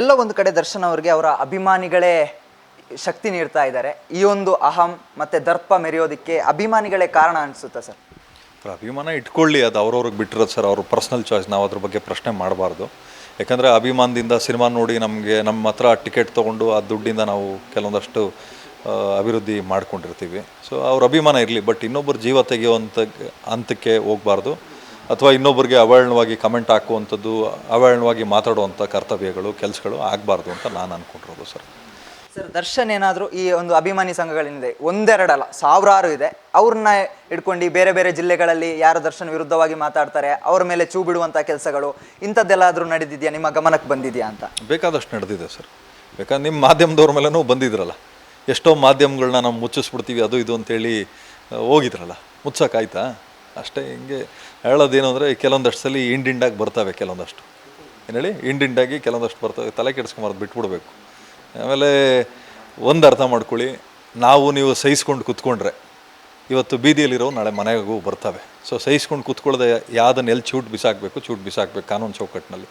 ಎಲ್ಲೋ ಒಂದು ಕಡೆ ದರ್ಶನ್ ಅವರಿಗೆ ಅವರ ಅಭಿಮಾನಿಗಳೇ ಶಕ್ತಿ ನೀಡ್ತಾ ಇದ್ದಾರೆ. ಈ ಒಂದು ಅಹಂ ಮತ್ತೆ ದರ್ಪ ಮೆರೆಯೋದಕ್ಕೆ ಅಭಿಮಾನಿಗಳೇ ಕಾರಣ ಅನಿಸುತ್ತಾ ಸರ್? ಅಭಿಮಾನ ಇಟ್ಕೊಳ್ಳಿ, ಅದು ಅವ್ರವ್ರಿಗೆ ಬಿಟ್ಟಿರೋದು ಸರ್, ಅವ್ರ ಪರ್ಸ್ನಲ್ ಚಾಯ್ಸ್ ನಾವು ಅದ್ರ ಬಗ್ಗೆ ಪ್ರಶ್ನೆ ಮಾಡಬಾರ್ದು. ಯಾಕಂದರೆ ಅಭಿಮಾನದಿಂದ ಸಿನಿಮಾ ನೋಡಿ ನಮಗೆ ನಮ್ಮ ಹತ್ರ ಟಿಕೆಟ್ ತೊಗೊಂಡು ಆ ದುಡ್ಡಿಂದ ನಾವು ಕೆಲವೊಂದಷ್ಟು ಅಭಿವೃದ್ಧಿ ಮಾಡ್ಕೊಂಡಿರ್ತೀವಿ. ಸೊ ಅವ್ರ ಅಭಿಮಾನ ಇರಲಿ ಬಟ್ ಇನ್ನೊಬ್ಬರು ಜೀವ ತೆಗೆಯುವಂಥ ಹಂತಕ್ಕೆ ಹೋಗಬಾರ್ದು. ಅಥವಾ ಇನ್ನೊಬ್ಬರಿಗೆ ಅವಹೇಳನವಾಗಿ ಕಮೆಂಟ್ ಹಾಕುವಂಥದ್ದು ಅವಹೇಳನವಾಗಿ ಮಾತಾಡುವಂಥ ಕರ್ತವ್ಯಗಳು ಕೆಲಸಗಳು ಆಗಬಾರ್ದು ಅಂತ ನಾನು ಅಂದ್ಕೊಂಡಿರೋದು ಸರ್. ಸರ್ ದರ್ಶನ್ ಏನಾದರೂ ಈ ಒಂದು ಅಭಿಮಾನಿ ಸಂಘಗಳಿಂದ ಒಂದೆರಡಲ್ಲ ಸಾವಿರಾರು ಇದೆ. ಅವ್ರನ್ನ ಇಟ್ಕೊಂಡು ಬೇರೆ ಬೇರೆ ಜಿಲ್ಲೆಗಳಲ್ಲಿ ಯಾರು ದರ್ಶನ್ ವಿರುದ್ಧವಾಗಿ ಮಾತಾಡ್ತಾರೆ ಅವ್ರ ಮೇಲೆ ಚೂ ಬಿಡುವಂಥ ಕೆಲಸಗಳು ಇಂಥದ್ದೆಲ್ಲಾದರೂ ನಡೆದಿದೆಯಾ? ನಿಮ್ಮ ಗಮನಕ್ಕೆ ಬಂದಿದೆಯಾ ಅಂತ? ಬೇಕಾದಷ್ಟು ನಡೆದಿದೆ ಸರ್. ಬೇಕಾದ್ರೆ ನಿಮ್ಮ ಮಾಧ್ಯಮದವ್ರ ಮೇಲೂ ಬಂದಿದ್ರಲ್ಲ. ಎಷ್ಟೋ ಮಾಧ್ಯಮಗಳನ್ನ ನಾವು ಮುಚ್ಚಿಸ್ಬಿಡ್ತೀವಿ ಅದು ಇದು ಅಂತೇಳಿ ಹೋಗಿದ್ರಲ್ಲ. ಮುಚ್ಚೋಕ್ಕಾಯ್ತಾ ಅಷ್ಟೇ ಹಿಂಗೆ ಹೇಳೋದೇನು ಅಂದರೆ ಕೆಲವೊಂದಷ್ಟು ಸಲ ಇಂಡಿಂಡಾಗಿ ಬರ್ತವೆ ಕೆಲವೊಂದಷ್ಟು. ಏನು ಹೇಳಿ? ಇಂಡಿಂಡಾಗಿ ಕೆಲವೊಂದಷ್ಟು ಬರ್ತವೆ. ತಲೆ ಕೆಡಿಸ್ಕೊಂಬಾರ್ದು ಬಿಟ್ಬಿಡ್ಬೇಕು. ಆಮೇಲೆ ಒಂದು ಅರ್ಥ ಮಾಡ್ಕೊಳ್ಳಿ. ನಾವು ನೀವು ಸಹಿಸ್ಕೊಂಡು ಕೂತ್ಕೊಂಡ್ರೆ, ಇವತ್ತು ಬೀದಿಯಲ್ಲಿರೋ ನಾಳೆ ಮನೆಗೂ ಬರ್ತವೆ. ಸೊ ಸಹಿಸ್ಕೊಂಡು ಕೂತ್ಕೊಳ್ಳದೆ ಯಾವ್ದನ್ನ ಎಲ್ಲಿ ಚೂಟ್ ಬಿಸಾಕಬೇಕು ಚೂಟ್ ಬಿಸಾಕಬೇಕು, ಕಾನೂನು ಚೌಕಟ್ಟಿನಲ್ಲಿ.